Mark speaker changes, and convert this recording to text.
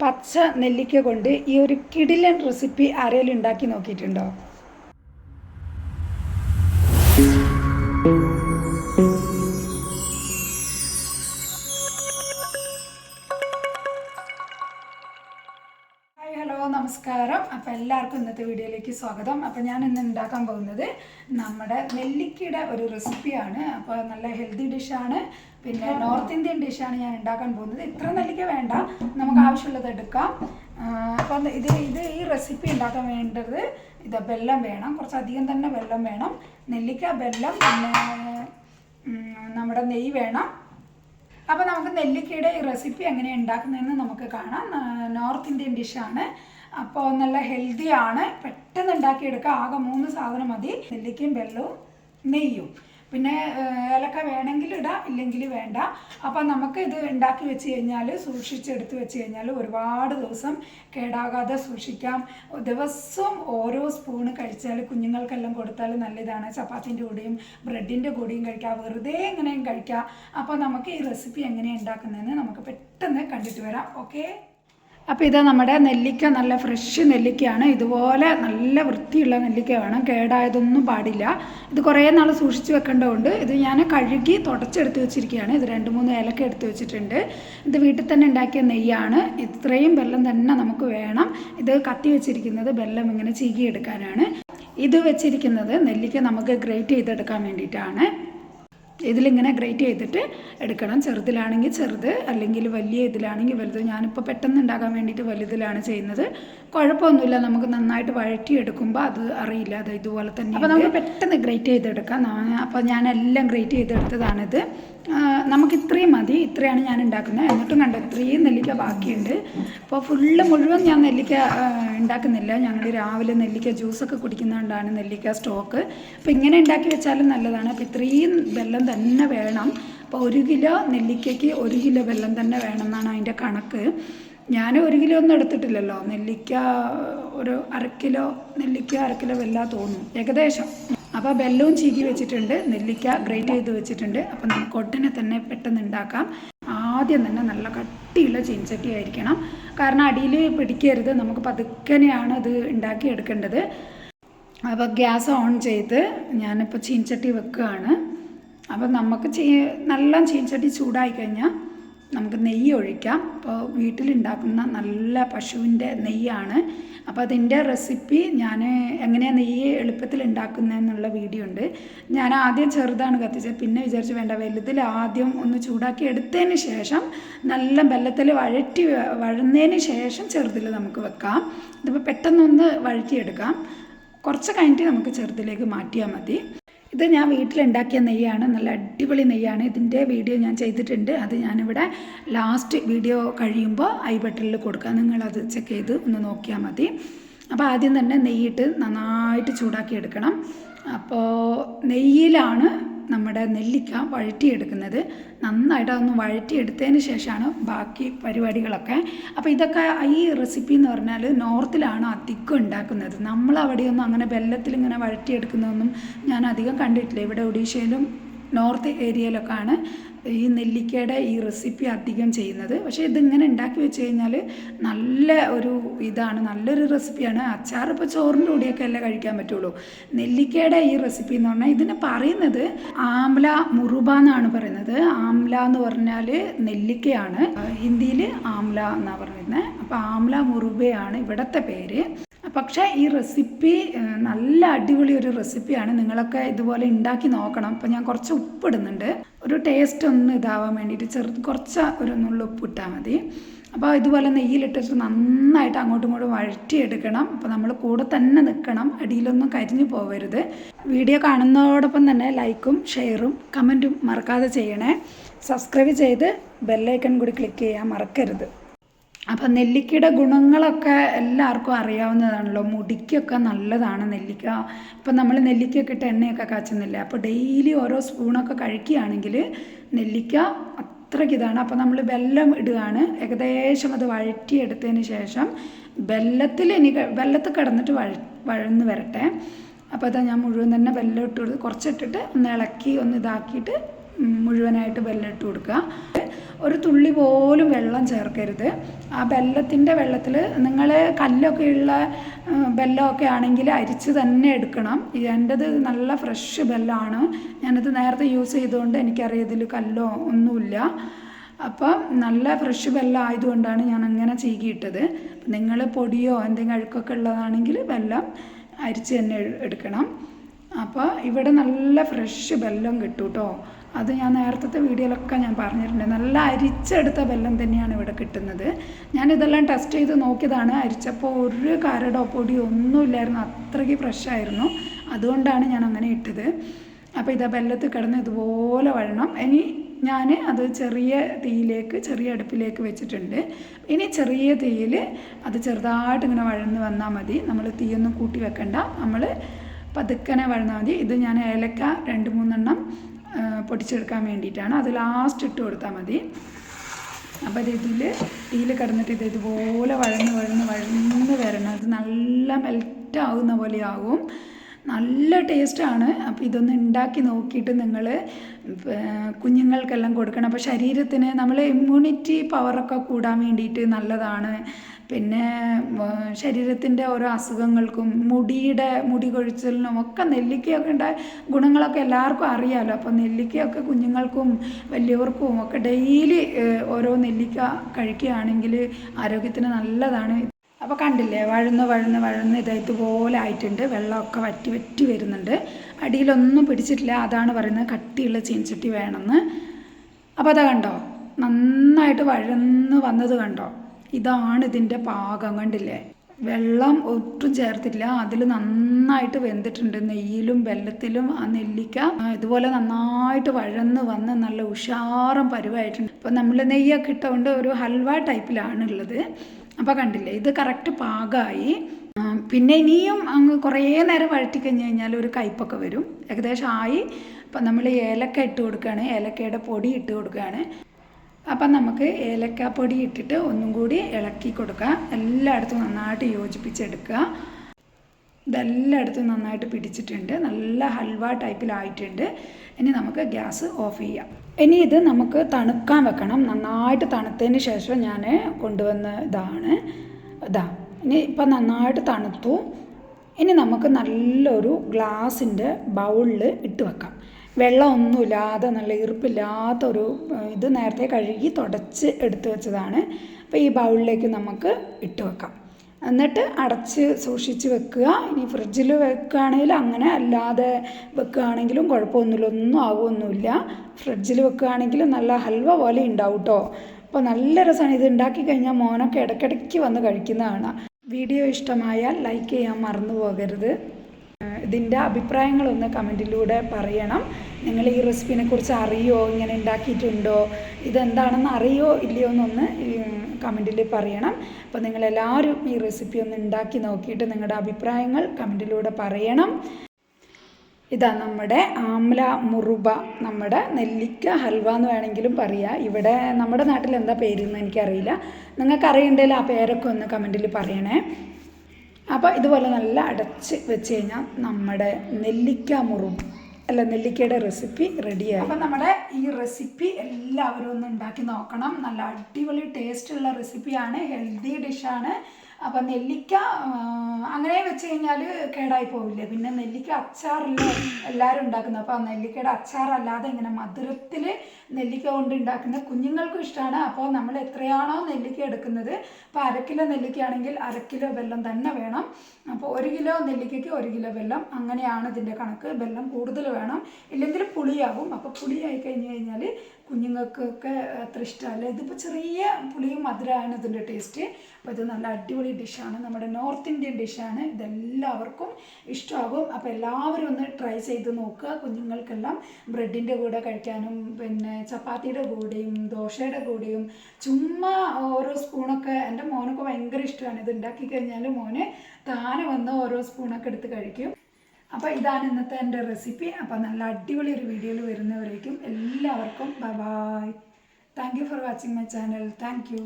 Speaker 1: പച്ച നെല്ലിക്ക കൊണ്ട് ഈ ഒരു കിടിലൻ റെസിപ്പി ആരെങ്കിലും ഉണ്ടാക്കി നോക്കിയിട്ടുണ്ടോ? എല്ലാവർക്കും ഇന്നത്തെ വീഡിയോയിലേക്ക് സ്വാഗതം. അപ്പോൾ ഞാൻ ഇന്ന് ഉണ്ടാക്കാൻ പോകുന്നത് നമ്മുടെ നെല്ലിക്കയുടെ ഒരു റെസിപ്പിയാണ് അപ്പോൾ നല്ല ഹെൽത്തി ഡിഷാണ് പിന്നെ നോർത്ത് ഇന്ത്യൻ ഡിഷാണ് ഞാൻ ഉണ്ടാക്കാൻ പോകുന്നത്. ഇത്ര നെല്ലിക്ക വേണ്ട. നമുക്ക് ആവശ്യമുള്ളത് എടുക്കാം. അപ്പം ഇത് ഇത് ഈ റെസിപ്പി ഉണ്ടാക്കാൻ വേണ്ടത് ഇത് വെള്ളം വേണം. കുറച്ചധികം തന്നെ വെള്ളം വേണം. നെല്ലിക്ക വെള്ളം പിന്നെ നമ്മുടെ നെയ്യ് വേണം. അപ്പോൾ നമുക്ക് നെല്ലിക്കയുടെ ഈ റെസിപ്പി എങ്ങനെയാണ് ഉണ്ടാക്കുന്നതെന്ന് നമുക്ക് കാണാം. നോർത്ത് ഇന്ത്യൻ ഡിഷാണ് അപ്പോൾ നല്ല ഹെൽത്തി ആണ്. പെട്ടെന്ന് ഉണ്ടാക്കിയെടുക്കുക. ആകെ മൂന്ന് സാധനം മതി. നെല്ലിക്കയും വെള്ളവും നെയ്യും. പിന്നെ ഏലക്ക വേണമെങ്കിൽ ഇടാം. ഇല്ലെങ്കിൽ വേണ്ട. അപ്പം നമുക്ക് ഇത് ഉണ്ടാക്കി വെച്ച് കഴിഞ്ഞാൽ സൂക്ഷിച്ചെടുത്ത് വെച്ച് കഴിഞ്ഞാൽ ഒരുപാട് ദിവസം കേടാകാതെ സൂക്ഷിക്കാം. ദിവസവും ഓരോ സ്പൂണ് കഴിച്ചാൽ കുഞ്ഞുങ്ങൾക്കെല്ലാം കൊടുത്താൽ നല്ലതാണ്. ചപ്പാത്തിന്റെ കൂടെയും ബ്രെഡിന്റെ കൂടെയും കഴിക്കാം. വെറുതെ എങ്ങനെയും കഴിക്കാം. അപ്പോൾ നമുക്ക് ഈ റെസിപ്പി എങ്ങനെയാണ് ഉണ്ടാക്കുന്നതെന്ന് നമുക്ക് പെട്ടെന്ന് കണ്ടിട്ട് വരാം. ഓക്കെ അപ്പോൾ ഇത് നമ്മുടെ നെല്ലിക്ക നല്ല ഫ്രഷ് നെല്ലിക്കയാണ്. ഇതുപോലെ നല്ല വൃത്തിയുള്ള നെല്ലിക്ക വേണം. കേടായതൊന്നും പാടില്ല. ഇത് കുറേ നാൾ സൂക്ഷിച്ച് വെക്കേണ്ടതുകൊണ്ട് ഇത് ഞാൻ കഴുകി തുടച്ചെടുത്ത് വെച്ചിരിക്കുകയാണ്. ഇത് രണ്ട് മൂന്ന് ഏലക്ക എടുത്ത് വെച്ചിട്ടുണ്ട്. ഇത് വീട്ടിൽ തന്നെ ഉണ്ടാക്കിയ നെയ്യാണ്. ഇത്രയും വെള്ളം തന്നെ നമുക്ക് വേണം. ഇത് കത്തി വെച്ചിരിക്കുന്നത് വെള്ളം ഇങ്ങനെ ചീകിയെടുക്കാനാണ്. ഇത് വെച്ചിരിക്കുന്നത് നെല്ലിക്ക നമുക്ക് ഗ്രേറ്റ് ചെയ്തെടുക്കാൻ വേണ്ടിയിട്ടാണ്. ഇതിലിങ്ങനെ ഗ്രേറ്റ് ചെയ്തിട്ട് എടുക്കണം. ചെറുതിലാണെങ്കിൽ ചെറുത് അല്ലെങ്കിൽ വലിയ ഇതിലാണെങ്കിൽ വലുത്. ഞാനിപ്പോൾ പെട്ടെന്ന് ഉണ്ടാക്കാൻ വേണ്ടിയിട്ട് വലുതിലാണ് ചെയ്യുന്നത്. കുഴപ്പമൊന്നുമില്ല. നമുക്ക് നന്നായിട്ട് വഴറ്റിയെടുക്കുമ്പോൾ അത് അറിയില്ല. അത് ഇതുപോലെ തന്നെ അപ്പോൾ നമുക്ക് പെട്ടെന്ന് ഗ്രേറ്റ് ചെയ്തെടുക്കാം. അപ്പോൾ ഞാനെല്ലാം ഗ്രേറ്റ് ചെയ്തെടുത്തതാണിത്. നമുക്ക് ഇത്രയും മതി. ഇത്രയാണ് ഞാൻ ഉണ്ടാക്കുന്നത്. എന്നിട്ടും കണ്ടോ ഇത്രയും നെല്ലിക്ക ബാക്കിയുണ്ട്. അപ്പോൾ ഫുള്ള് മുഴുവൻ ഞാൻ നെല്ലിക്ക ഉണ്ടാക്കുന്നില്ല. ഞങ്ങൾ രാവിലെ നെല്ലിക്ക ജ്യൂസൊക്കെ കുടിക്കുന്നതുകൊണ്ടാണ് നെല്ലിക്ക സ്റ്റോക്ക് അപ്പോൾ ഇങ്ങനെ ഉണ്ടാക്കി വെച്ചാലും നല്ലതാണ്. അപ്പോൾ ഇത്രയും വെള്ളം തന്നെ വേണം. അപ്പോൾ ഒരു കിലോ നെല്ലിക്കയ്ക്ക് ഒരു കിലോ വെള്ളം തന്നെ വേണം എന്നാണ് അതിന്റെ കണക്ക്. ഞാൻ ഒരു കിലോ ഒന്നും എടുത്തിട്ടില്ലല്ലോ. നെല്ലിക്ക ഒരു അര കിലോ നെല്ലിക്ക അര കിലോ വെല്ലാം തോന്നും. ഏകദേശം. അപ്പോൾ ബെല്ലവും ചീകി വെച്ചിട്ടുണ്ട്. നെല്ലിക്ക ഗ്രേറ്റ് ചെയ്ത് വെച്ചിട്ടുണ്ട്. അപ്പോൾ നമുക്ക് ഉടനെ തന്നെ പെട്ടെന്ന് ഉണ്ടാക്കാം ആദ്യം തന്നെ നല്ല കട്ടിയുള്ള ചീൻചട്ടി ആയിരിക്കണം. കാരണം അടിയിൽ പിടിക്കരുത്. നമുക്ക് പതുക്കനെയാണ് ഇത് ഉണ്ടാക്കിയെടുക്കേണ്ടത് അപ്പോൾ ഗ്യാസ് ഓൺ ചെയ്ത് ഞാനിപ്പോൾ ചീൻചട്ടി വെക്കുകയാണ് അപ്പോൾ നമുക്ക് നല്ല ചീൻചട്ടി ചൂടായി കഴിഞ്ഞാൽ നമുക്ക് നെയ്യ് ഒഴിക്കാം. അപ്പോൾ വീട്ടിലുണ്ടാക്കുന്ന നല്ല പശുവിന്റെ നെയ്യാണ്. അപ്പോൾ അതിന്റെ റെസിപ്പി ഞാൻ എങ്ങനെയാണ് നെയ്യ് എളുപ്പത്തിൽ ഉണ്ടാക്കുന്നതെന്നുള്ള വീഡിയോ ഉണ്ട്. ഞാൻ ആദ്യം ചെറുതാണ് കത്തിച്ചത്. പിന്നെ വിചാരിച്ചു വേണ്ട വലുതിൽ ആദ്യം ഒന്ന് ചൂടാക്കി എടുത്തതിന് ശേഷം നല്ല വെള്ളത്തിൽ വഴറ്റി വഴന്നതിന് ശേഷം ചെറുതിൽ നമുക്ക് വെക്കാം. ഇതിപ്പോൾ പെട്ടെന്നൊന്ന് വഴറ്റിയെടുക്കാം. കുറച്ച് കഴിഞ്ഞിട്ട് നമുക്ക് ചെറുതിലേക്ക് മാറ്റിയാൽ മതി. ഇത് ഞാൻ വീട്ടിലുണ്ടാക്കിയ നെയ്യാണ്. നല്ല അടിപൊളി നെയ്യാണ്. ഇതിന്റെ വീഡിയോ ഞാൻ ചെയ്തിട്ടുണ്ട്. അത് ഞാനിവിടെ ലാസ്റ്റ് വീഡിയോ കഴിയുമ്പോൾ ഐ ബട്ടണിൽ കൊടുക്കാം. നിങ്ങളത് ചെക്ക് ചെയ്ത് ഒന്ന് നോക്കിയാൽ മതി. അപ്പോൾ ആദ്യം തന്നെ നെയ്യിട്ട് നന്നായിട്ട് ചൂടാക്കി എടുക്കണം. അപ്പോൾ നെയ്യിലാണ് നമ്മുടെ നെല്ലിക്ക വഴറ്റിയെടുക്കുന്നത്. നന്നായിട്ട് അതൊന്ന് വഴറ്റിയെടുത്തതിന് ശേഷമാണ് ബാക്കി പരിപാടികളൊക്കെ. അപ്പോൾ ഇതൊക്കെ ഈ റെസിപ്പി എന്ന് പറഞ്ഞാൽ നോർത്തിലാണ് അധികം ഉണ്ടാക്കുന്നത്. നമ്മൾ അവിടെയൊന്നും അങ്ങനെ വെള്ളത്തിൽ ഇങ്ങനെ വഴറ്റിയെടുക്കുന്നതൊന്നും ഞാൻ അധികം കണ്ടിട്ടില്ല. ഇവിടെ ഒഡീഷയിലും നോർത്ത് ഏരിയയിലൊക്കെയാണ് ഈ നെല്ലിക്കയുടെ ഈ റെസിപ്പി അധികം ചെയ്യുന്നത്. പക്ഷേ ഇതിങ്ങനെ ഉണ്ടാക്കി വെച്ച് കഴിഞ്ഞാൽ നല്ല ഒരു ഇതാണ് നല്ലൊരു റെസിപ്പിയാണ്. അച്ചാർ ഇപ്പോൾ ചോറിന്റെ കൂടിയൊക്കെ അല്ലേ കഴിക്കാൻ പറ്റുള്ളൂ. നെല്ലിക്കയുടെ ഈ റെസിപ്പി എന്ന് പറഞ്ഞാൽ ഇതിന് പറയുന്നത് ആംല മുറുബ എന്നാണ് പറയുന്നത്. ആംല എന്ന് പറഞ്ഞാൽ നെല്ലിക്കയാണ്. ഹിന്ദിയിൽ ആംല എന്നാണ് പറയുന്നത് അപ്പോൾ ആംല മുറുബയാണ് ഇവിടുത്തെ പേര്. പക്ഷേ ഈ റെസിപ്പി നല്ല അടിപൊളി ഒരു റെസിപ്പിയാണ്. നിങ്ങളൊക്കെ ഇതുപോലെ ഉണ്ടാക്കി നോക്കണം. അപ്പോൾ ഞാൻ കുറച്ച് ഉപ്പിടുന്നുണ്ട് ഒരു ടേസ്റ്റ് ഒന്ന് ഇതാവാൻ വേണ്ടിയിട്ട് ചെറു കുറച്ച് ഒരു നുള്ളു ഉപ്പിട്ടാൽ മതി. അപ്പോൾ ഇതുപോലെ നെയ്യിലിട്ടിട്ട് നന്നായിട്ട് അങ്ങോട്ടും ഇങ്ങോട്ടും വഴറ്റിയെടുക്കണം. അപ്പോൾ നമ്മൾ കൂടെ തന്നെ നിൽക്കണം. അടിയിലൊന്നും കരിഞ്ഞു പോവരുത്. വീഡിയോ കാണുന്നതോടൊപ്പം തന്നെ ലൈക്കും ഷെയറും കമന്റും മറക്കാതെ ചെയ്യണേ. സബ്സ്ക്രൈബ് ചെയ്ത് ബെല്ലൈക്കൺ കൂടി ക്ലിക്ക് ചെയ്യാൻ മറക്കരുത്. അപ്പം നെല്ലിക്കയുടെ ഗുണങ്ങളൊക്കെ എല്ലാവർക്കും അറിയാവുന്നതാണല്ലോ. മുടിക്കൊക്കെ നല്ലതാണ് നെല്ലിക്ക. ഇപ്പം നമ്മൾ നെല്ലിക്കയൊക്കെ ഇട്ട് എണ്ണയൊക്കെ കാച്ചുന്നില്ലേ? അപ്പോൾ ഡെയിലി ഓരോ സ്പൂണൊക്കെ കഴിക്കുകയാണെങ്കിൽ നെല്ലിക്ക അത്രയ്ക്ക് ഇതാണ്. അപ്പോൾ നമ്മൾ വെല്ലം ഇടുകയാണ്. ഏകദേശം അത് വഴറ്റിയെടുത്തതിന് ശേഷം വെല്ലത്തിൽ ഇനി വെല്ലത്ത് കിടന്നിട്ട് വഴ വഴന്ന് വരട്ടെ. അപ്പോൾ അതാ ഞാൻ മുഴുവൻ തന്നെ വെല്ലം ഇട്ട് കൊടുത്ത് കുറച്ചിട്ടിട്ട് ഒന്ന് ഇളക്കി ഒന്ന് ഇതാക്കിയിട്ട് മുഴുവനായിട്ട് ഇട്ട് കൊടുക്കുക. ഒരു തുള്ളി പോലും വെള്ളം ചേർക്കരുത്. ആ ബെല്ലത്തിന്റെ വെള്ളത്തിൽ നിങ്ങൾ കല്ലൊക്കെ ഉള്ള ബെല്ലമൊക്കെ ആണെങ്കിൽ അരിച്ച് തന്നെ എടുക്കണം. എന്റെത് നല്ല ഫ്രഷ് ബെല്ലമാണ് ഞാനത് നേരത്തെ യൂസ് ചെയ്തുകൊണ്ട് എനിക്കറിയാം ഇതിൽ കല്ലോ ഒന്നുമില്ല. അപ്പം നല്ല ഫ്രഷ് ബെല്ലം ആയതുകൊണ്ടാണ് ഞാൻ അങ്ങനെ ചീകിയിട്ടത്. നിങ്ങൾ പൊടിയോ എന്തെങ്കിലും അഴുക്കൊക്കെ ഉള്ളതാണെങ്കിൽ വെള്ളം അരിച്ച് തന്നെ എടുക്കണം. അപ്പോൾ ഇവിടെ നല്ല ഫ്രഷ് ബെല്ലം കിട്ടും കേട്ടോ അത് ഞാൻ നേരത്തെ വീഡിയോയിലൊക്കെ ഞാൻ പറഞ്ഞിട്ടുണ്ട്. നല്ല അരിച്ചെടുത്ത വെല്ലം തന്നെയാണ് ഇവിടെ കിട്ടുന്നത്. ഞാൻ ഇതെല്ലാം ടെസ്റ്റ് ചെയ്ത് നോക്കിയതാണ്. അരിച്ചപ്പോൾ ഒരു കരടോ പൊടിയോ ഒന്നുമില്ലായിരുന്നു അത്രയ്ക്ക് ഫ്രഷായിരുന്നു അതുകൊണ്ടാണ് ഞാൻ അങ്ങനെ ഇട്ടത്. അപ്പോൾ ഇതാ വെല്ലത്ത് കിടന്ന് ഇതുപോലെ വഴണം. ഇനി ഞാൻ അത് ചെറിയ തീയിലേക്ക് ചെറിയ അടുപ്പിലേക്ക് വെച്ചിട്ടുണ്ട്. ഇനി ചെറിയ തീയിൽ അത് ചെറുതായിട്ട് ഇങ്ങനെ വഴന്ന് വന്നാൽ മതി. നമ്മൾ തീയൊന്നും കൂട്ടി വെക്കണ്ട. നമ്മൾ പതുക്കനെ വഴന്നാൽ മതി. ഇത് ഞാൻ ഏലക്ക രണ്ട് മൂന്നെണ്ണം പൊടിച്ചെടുക്കാൻ വേണ്ടിയിട്ടാണ്. അത് ലാസ്റ്റ് ഇട്ട് കൊടുത്താൽ മതി. അപ്പോൾ ഇത് ഇതിൽ തീയിൽ കിടന്നിട്ട് ഇത് ഇതുപോലെ വഴന്ന് വഴന്ന് വഴന്ന് വരണം. അത് നല്ല മെൽറ്റ് ആവുന്ന പോലെ ആവും നല്ല ടേസ്റ്റാണ് അപ്പോൾ ഇതൊന്ന് ഉണ്ടാക്കി നോക്കിയിട്ട് നിങ്ങൾ കുഞ്ഞുങ്ങൾക്കെല്ലാം കൊടുക്കണം. അപ്പോൾ ശരീരത്തിന് നമ്മൾ ഇമ്മ്യൂണിറ്റി പവറൊക്കെ കൂടാൻ വേണ്ടിയിട്ട് നല്ലതാണ്. പിന്നെ ശരീരത്തിന്റെ ഓരോ അസുഖങ്ങൾക്കും മുടിയുടെ മുടി കൊഴിച്ചിലിനും ഒക്കെ നെല്ലിക്കയൊക്കെ ഉണ്ടായ ഗുണങ്ങളൊക്കെ എല്ലാവർക്കും അറിയാമല്ലോ അപ്പോൾ നെല്ലിക്കയൊക്കെ കുഞ്ഞുങ്ങൾക്കും വലിയവർക്കും ഒക്കെ ഡെയിലി ഓരോ നെല്ലിക്ക കഴിക്കുകയാണെങ്കിൽ ആരോഗ്യത്തിന് നല്ലതാണ്. അപ്പോൾ കണ്ടില്ലേ വഴന്ന് വഴന്ന് വഴന്ന് ഇത് ഇതുപോലെ ആയിട്ടുണ്ട്. വെള്ളമൊക്കെ വറ്റി വറ്റി വരുന്നുണ്ട്. അടിയിലൊന്നും പിടിച്ചിട്ടില്ല. അതാണ് പറയുന്നത് കട്ടിയുള്ള ചീൻചട്ടി വേണമെന്ന്. അപ്പോൾ അതാ കണ്ടോ നന്നായിട്ട് വഴന്ന് വന്നത് കണ്ടോ. ഇതാണ് ഇതിന്റെ പാകം കണ്ടില്ലേ? വെള്ളം ഒട്ടും ചേർത്തില്ല അതിൽ നന്നായിട്ട് വെന്തിട്ടുണ്ട്. നെയ്യിലും വെല്ലത്തിലും ആ നെല്ലിക്ക ഇതുപോലെ നന്നായിട്ട് വഴന്ന് വന്ന് നല്ല ഉഷാറും പരുവായിട്ടുണ്ട്. ഇപ്പം നമ്മൾ നെയ്യൊക്കെ ഇട്ടുകൊണ്ട് ഒരു ഹൽവ ടൈപ്പിലാണ് ഉള്ളത് അപ്പോൾ കണ്ടില്ലേ ഇത് കറക്റ്റ് പാകമായി പിന്നെ ഇനിയും അങ്ങ് കുറേ നേരം വഴറ്റി കഴിഞ്ഞ് കഴിഞ്ഞാൽ ഒരു കയ്പൊക്കെ വരും. ഏകദേശം ആയി. അപ്പം നമ്മൾ ഏലക്ക ഇട്ട് കൊടുക്കുകയാണ്. ഏലക്കയുടെ പൊടി ഇട്ട് കൊടുക്കുകയാണ്. അപ്പം നമുക്ക് ഏലക്കാപ്പൊടി ഇട്ടിട്ട് ഒന്നും കൂടി ഇളക്കി കൊടുക്കുക. എല്ലായിടത്തും നന്നായിട്ട് യോജിപ്പിച്ചെടുക്കുക. ഇതെല്ലായിടത്തും നന്നായിട്ട് പിടിച്ചിട്ടുണ്ട്. നല്ല ഹൽവ ടൈപ്പിലായിട്ടുണ്ട്. ഇനി നമുക്ക് ഗ്യാസ് ഓഫ് ചെയ്യാം. ഇനി ഇത് നമുക്ക് തണുക്കാൻ വെക്കണം. നന്നായിട്ട് തണുത്തതിന് ശേഷം ഞാൻ കൊണ്ടുവന്ന ഇതാണ്. ഇതാ ഇനി ഇപ്പം നന്നായിട്ട് തണുത്തു. ഇനി നമുക്ക് നല്ലൊരു ഗ്ലാസിന്റെ ബൗളിൽ ഇട്ട് വെക്കാം. വെള്ളമൊന്നുമില്ലാതെ നല്ല ഈർപ്പില്ലാത്ത ഒരു ഇത് നേരത്തെ കഴുകി തുടച്ച് എടുത്തു വെച്ചതാണ്. അപ്പോൾ ഈ ബൗളിലേക്ക് നമുക്ക് ഇട്ട് വെക്കാം. എന്നിട്ട് അടച്ച് സൂക്ഷിച്ച് വെക്കുക. ഇനി ഫ്രിഡ്ജിൽ വെക്കുകയാണെങ്കിൽ അങ്ങനെ അല്ലാതെ വെക്കുകയാണെങ്കിലും കുഴപ്പമൊന്നുമില്ല ഒന്നും ആകുമൊന്നുമില്ല ഫ്രിഡ്ജിൽ വെക്കുകയാണെങ്കിൽ നല്ല ഹൽവ പോലെ ഉണ്ടാവും കേട്ടോ അപ്പോൾ നല്ല രസമാണ്. ഇത് ഉണ്ടാക്കി കഴിഞ്ഞാൽ മോനൊക്കെ ഇടയ്ക്കിടയ്ക്ക് വന്ന് കഴിക്കുന്നതാണ്. വീഡിയോ ഇഷ്ടമായാൽ ലൈക്ക് ചെയ്യാൻ മറന്നു പോകരുത്. ഇതിന്റെ അഭിപ്രായങ്ങളൊന്ന് കമന്റിലൂടെ പറയണം. നിങ്ങൾ ഈ റെസിപ്പിനെ കുറിച്ച് അറിയോ? ഇങ്ങനെ ഉണ്ടാക്കിയിട്ടുണ്ടോ? ഇതെന്താണെന്ന് അറിയോ? ഇല്ലയോ എന്നൊന്ന് കമന്റിൽ പറയണം. അപ്പോൾ നിങ്ങളെല്ലാവരും ഈ റെസിപ്പി ഒന്ന് ഉണ്ടാക്കി നോക്കിയിട്ട് നിങ്ങളുടെ അഭിപ്രായങ്ങൾ കമന്റിലൂടെ പറയണം. ഇതാ നമ്മുടെ ആംല മുറുബ നമ്മുടെ നെല്ലിക്ക ഹൽവ എന്ന് വേണമെങ്കിലും പറയാം. ഇവിടെ നമ്മുടെ നാട്ടിൽ എന്താ പേരെന്ന് എനിക്കറിയില്ല. നിങ്ങൾക്ക് അറിയണ്ടെങ്കിൽ ആ പേരൊക്കെ ഒന്ന് കമന്റിൽ പറയണേ. അപ്പോൾ ഇതുപോലെ നല്ല അടച്ച് വെച്ച് കഴിഞ്ഞാൽ നമ്മുടെ നെല്ലിക്ക മുറും അല്ല നെല്ലിക്കയുടെ റെസിപ്പി റെഡിയായി അപ്പം നമ്മുടെ ഈ റെസിപ്പി എല്ലാവരും ഒന്ന് ഉണ്ടാക്കി നോക്കണം. നല്ല അടിപൊളി ടേസ്റ്റ് ഉള്ള റെസിപ്പിയാണ് ഹെൽത്തി ഡിഷാണ് അപ്പം നെല്ലിക്ക അങ്ങനെ വെച്ച് കഴിഞ്ഞാൽ കേടായി പോവില്ല? പിന്നെ നെല്ലിക്ക അച്ചാറല്ലേ എല്ലാവരും ഉണ്ടാക്കുന്നത് അപ്പോൾ നെല്ലിക്കയുടെ അച്ചാറല്ലാതെ ഇങ്ങനെ മധുരത്തിൽ നെല്ലിക്ക കൊണ്ട് ഉണ്ടാക്കുന്ന കുഞ്ഞുങ്ങൾക്കും ഇഷ്ടമാണ് അപ്പോൾ നമ്മൾ എത്രയാണോ നെല്ലിക്ക എടുക്കുന്നത് അപ്പോൾ അര കിലോ നെല്ലിക്കയാണെങ്കിൽ അര കിലോ വെള്ളം തന്നെ വേണം. അപ്പോൾ ഒരു കിലോ നെല്ലിക്കയ്ക്ക് ഒരു കിലോ വെള്ളം അങ്ങനെയാണ് ഇതിന്റെ കണക്ക്. വെള്ളം കൂടുതൽ വേണം. ഇല്ലെങ്കിൽ പുളിയാകും അപ്പോൾ പുളിയായി കഴിഞ്ഞ് കഴിഞ്ഞാൽ കുഞ്ഞുങ്ങൾക്കൊക്കെ അത്ര ഇഷ്ടമല്ല ഇതിപ്പോൾ ചെറിയ പുളിയും മധുരമാണ് ഇതിന്റെ ടേസ്റ്റ് അപ്പോൾ ഇത് നല്ല അടിപൊളി ഡിഷാണ് നമ്മുടെ നോർത്ത് ഇന്ത്യൻ ഡിഷാണ് ഇതെല്ലാവർക്കും ഇഷ്ടമാകും. അപ്പോൾ എല്ലാവരും ഒന്ന് ട്രൈ ചെയ്ത് നോക്കുക കുഞ്ഞുങ്ങൾക്കെല്ലാം. ബ്രെഡിന്റെ കൂടെ കഴിക്കാനും പിന്നെ ചപ്പാത്തിയുടെ കൂടെയും ദോശയുടെ കൂടെയും. ചുമ്മാ ഓരോ സ്പൂണൊക്കെ എന്റെ മോനൊക്കെ ഭയങ്കര ഇഷ്ടമാണ് ഇത് ഉണ്ടാക്കി കഴിഞ്ഞാൽ മോന് താനെ വന്ന് ഓരോ സ്പൂണൊക്കെ എടുത്ത് കഴിക്കും. അപ്പോൾ ഇതാണ് ഇന്നത്തെ എന്റെ റെസിപ്പി അപ്പോൾ നല്ല അടിപൊളി ഒരു വീഡിയോയിൽ വരുന്നവരേക്കും എല്ലാവർക്കും bye bye thank you for watching my channel thank you